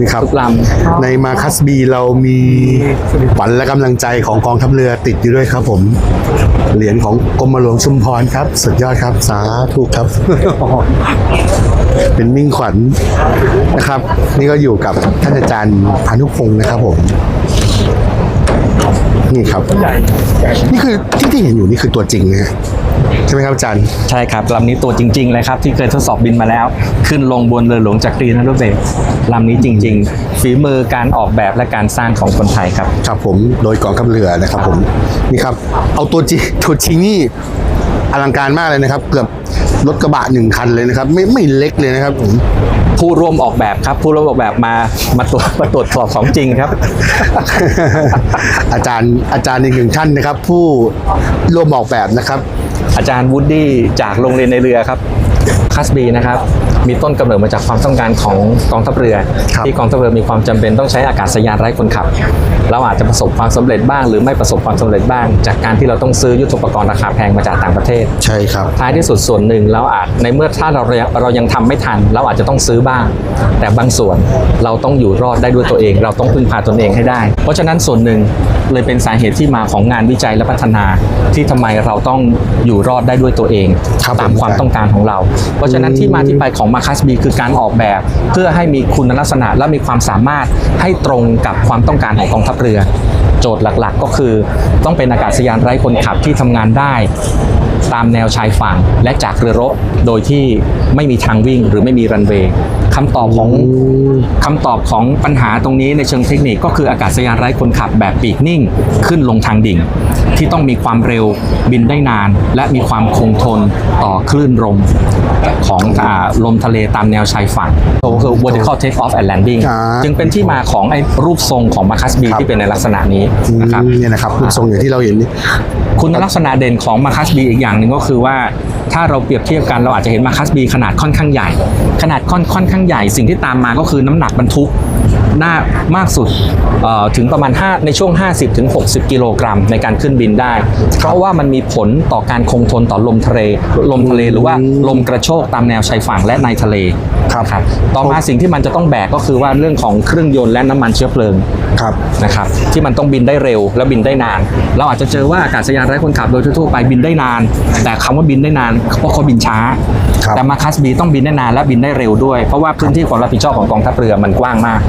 นี่ครับทุกลในมาคัสบีเรามีขวัญและกำลังใจของกองทัพเรือติดอยู่ด้วยครับผม เหรียญของกรมหลวงชุมพรครับ สุดยอดครับ สาธุครับ เป็นมิ่งขวัญนะครับ นี่ก็อยู่กับท่านอาจารย์พานุพงศ์นะครับผมนี่ครับ นี่คือที่ที่เห็นอยู่นี่คือตัวจริงนะฮะ ใช่ไหมครับอาจารย์ำใช่ครับลำนี้ตัวจริง ๆ เลยครับที่เคยทดสอบบินมาแล้ว ขึ้นลงบนเรือหลวงจักรีนฤเบศรลำนี้จริง ๆ ฝีมือการออกแบบและการสร้างของคนไทยครับ ครับผมโดยกองทัพเรือนะครับผมนี่ครับ เอาตัวจริงตัวจริงนี่อลังการมากเลยนะครับ เกือบรถกระบะหนึ่งคันเลยนะครับ ไม่ไม่เล็กเลยนะครับผม ผู้ร่วมออกแบบครับ ผู้ร่วมออกแบบมามาตรวจมาตรวจสอบของจริงครับ อาจารย์อาจารย์อีกหนึ่งท่านนะครับ ผู้ร่วมออกแบบนะครับ อาจารย์วูดดี้จากโรงเรียนในเรือครับคัสบีนะครับมีต้นกำเนิดมาจากความต้องการของกองทัพเรือครับที่กองทัพเรือมีความจำเป็นต้องใช้อากาศยานไร้คนขับ เราอาจจะประสบความสำเร็จบ้าง หรือไม่ประสบความสำเร็จบ้าง จากการที่เราต้องซื้อยุทโธปกรณ์ราคาแพงมาจากต่างประเทศ ใช่ครับ ท้ายที่สุดส่วนหนึ่งเราอาจในเมื่อถ้าเราเรายังทำไม่ทัน เราอาจจะต้องซื้อบ้าง แต่บางส่วนเราต้องอยู่รอดได้ด้วยตัวเอง เราต้องพึ่งพาตนเองให้ได้ เพราะฉะนั้นส่วนหนึ่ง เลยเป็นสาเหตุที่มาของงานวิจัยและพัฒนาที่ทำไมเราต้องอยู่รอดได้ด้วยตัวเองครับตามความต้องการของเรา เพราะฉะนั้นที่มาที่ไปของมาคัสบีคือการออกแบบ เพื่อให้มีคุณลักษณะและมีความสามารถให้ตรงกับความต้องการของกองทัพเรือ โจทย์หลักๆ ก็คือ ต้องเป็นอากาศยานไร้คนขับที่ทำงานได้ตามแนวชายฝั่งและจากเรือรบโดยที่ไม่มีทางวิ่งหรือไม่มีรันเวย์คำตอบของคำตอบของปัญหาตรงนี้ในเชิงเทคนิคก็คืออากาศยานไร้คนขับแบบปีกนิ่งขึ้นลงทางดิ่ง ที่ต้องมีความเร็วบินได้นาน และมีความคงทนต่อคลื่นลมของอ่าลมทะเลตามแนวชายฝั่งก็คือ vertical take off and landing ครับจึงเป็นที่มาของไอ้รูปทรงของมาคัสบีครับ ที่เป็นในลักษณะนี้นะครับอืมเนี่ยนะครับรูปทรงอย่างที่เราเห็นนี่ คุณลักษณะเด่นของมาคัสบีอีกอย่างหนึ่งก็คือว่า ถ้าเราเปรียบเทียบกันเราอาจจะเห็นมาคัสบีขนาดค่อนข้างใหญ่ ขนาดค่อนค่อนข้างใหญ่สิ่งที่ตามมาก็คือน้ำหนักบรรทุก หน้ามากสุดเอ่อถึงประมาณ 5 ในช่วง 50ถึง60กิโลกรัมในการขึ้นบินได้ เพราะว่ามันมีผลต่อการคงทนต่อลมทะเลลมทะเลหรือว่าลมกระโชกตามแนวชายฝั่งและในทะเลครับครับต่อมาสิ่งที่มันจะต้องแบกก็คือว่าเรื่องของเครื่องยนต์และน้ำมันเชื้อเพลิงครับนะครับที่มันต้องบินได้เร็วและบินได้นาน เราอาจจะเจอว่าอากาศยานไร้คนขับโดยทั่วๆไปบินได้นาน แต่คำว่าบินได้นานเพราะเขาบินช้าครับแต่มาคัสบีต้องบินได้นานและบินได้เร็วด้วย เพราะว่าพื้นที่ความรับผิดชอบของกองทัพเรือมันกว้างมาก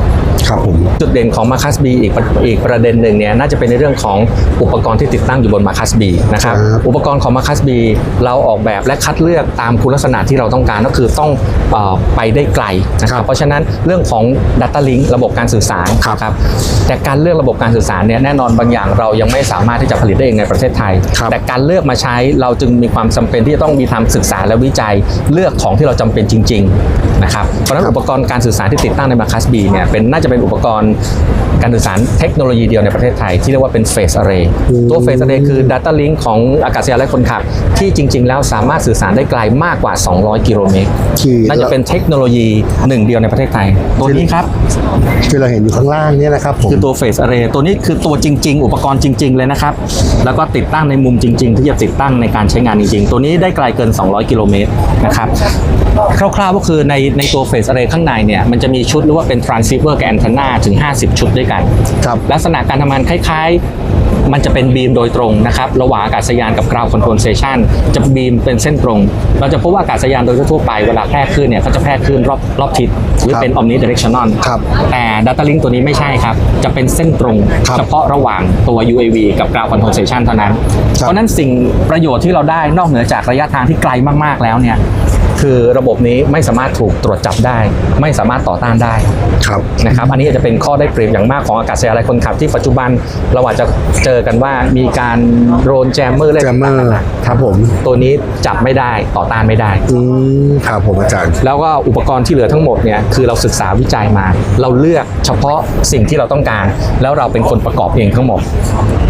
ครับผมจุดเด่นของมาคัสบีอีกประอีกประเด็นหนึ่งเนี่ยน่าจะเป็นในเรื่องของอุปกรณ์ที่ติดตั้งอยู่บนมาคัสบีนะครับครับอุปกรณ์ของมาคัสบีเราออกแบบและคัดเลือกตามคุณลักษณะที่เราต้องการก็คือต้องเออไปได้ไกลนะครับเพราะฉะนั้นเรื่องของ Data Link ระบบการสื่อสารครับนะครับแต่การเลือกระบบการสื่อสารเนี่ยแน่นอนบางอย่างเรายังไม่สามารถที่จะผลิตได้เองในประเทศไทยครับแต่การเลือกมาใช้เราจึงมีความจำเป็นที่จะต้องมีทำศึกษาและวิจัยเลือกของที่เราจำเป็นจริง ๆ นะครับเพราะฉะนั้นอุปกรณ์การสื่อสารที่ติดตั้งในมาคัสบีเนี่ยเป็นน่าจะเป็นอุปกรณ์การสื่อสารเทคโนโลยีเดียวในประเทศไทยที่เรียกว่าเป็น Phase Array ตัว Phase Array คือ Data Link ของอากาศยานและคนขับ ที่จริง ๆ แล้วสามารถสื่อสารได้ไกลมากกว่า 200 กิโลเมตรคือน่าจะเป็นเทคโนโลยีหนึ่งเดียวในประเทศไทย ตัวนี้ครับที่เราเห็นอยู่ข้างล่างเนี่ยนะครับผมคือตัว Phase Array ตัวนี้คือตัวจริง ๆ อุปกรณ์จริง ๆ เลยนะครับ แล้วก็ติดตั้งในมุมจริง ๆ ที่จะติดตั้งในการใช้งานจริง ๆ ตัวนี้ได้ไกลเกิน 200 กิโลเมตรนะครับคร่าวๆก็คือในในตัว Phase Array ข้างในเนี่ยมันจะมีชุดหรือว่าเป็น transceiver กับ antenna ถึง 50 ชุดด้วยกันครับลักษณะการทำงานคล้ายๆ มันจะเป็นบีมโดยตรงนะครับระหว่างอากาศยานกับ ground control station จะบีมเป็นเส้นตรง เราจะพบว่าอากาศยานโดยทั่วๆไปเวลาแพร่คลื่นเนี่ยเขาจะแพร่คลื่นรอบรอบทิศหรือเป็น omnidirectional ครับแต่ Data Link ตัวนี้ไม่ใช่ครับ จะเป็นเส้นตรงครับเฉพาะระหว่างตัว UAV กับ ground control station เท่านั้นครับเพราะฉะนั้นสิ่งประโยชน์ที่เราได้นอกเหนือจากระยะทางที่ไกลมากๆแล้วเนี่ย คือระบบนี้ไม่สามารถถูกตรวจจับได้ ไม่สามารถต่อต้านได้ครับนะครับอันนี้อาจจะเป็นข้อได้เปรียบอย่างมากของอากาศยานไร้คนขับที่ปัจจุบันเราอาจจะเจอกันว่ามีการโดรนแจมเมอร์อะไรแจมเมอร์ครับผมตัวนี้จับไม่ได้ต่อต้านไม่ได้อืมครับผมอาจารย์ แล้วก็อุปกรณ์ที่เหลือทั้งหมดเนี่ยคือเราศึกษาวิจัยมา เราเลือกเฉพาะสิ่งที่เราต้องการ แล้วเราเป็นคนประกอบเองทั้งหมด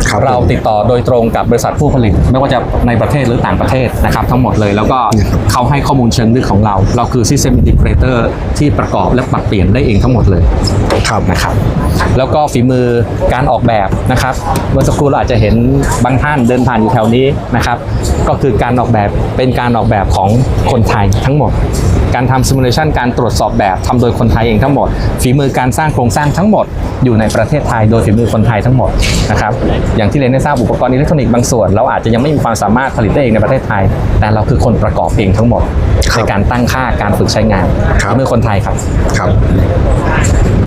ครับเราติดต่อโดยตรงกับบริษัทผู้ผลิต ไม่ว่าจะในประเทศหรือต่างประเทศนะครับทั้งหมดเลย แล้วก็เขาให้ข้อมูลเชิงลึกของเรา เราคือ System Integrator ที่ประกอบและปรับเปลี่ยนได้เองทั้งหมดเลยครับนะครับ แล้วก็ฝีมือการออกแบบนะครับเมื่อสักครู่เราอาจจะเห็นบางท่านเดินผ่านอยู่แถวนี้นะครับก็คือการออกแบบเป็นการออกแบบของคนไทยทั้งหมด การทำซิมูเลชันการตรวจสอบแบบทำโดยคนไทยเองทั้งหมด ฝีมือการสร้างโครงสร้างทั้งหมด อยู่ในประเทศไทยโดยฝีมือคนไทยทั้งหมดนะครับอย่างที่เรียนได้ทราบอุปกรณ์อิเล็กทรอนิกส์บางส่วนเราอาจจะยังไม่มีความสามารถผลิตได้เองในประเทศไทย แต่เราคือคนประกอบเองทั้งหมดครับในการตั้งค่าการฝึกใช้งานครับฝีมือคนไทยครับครับ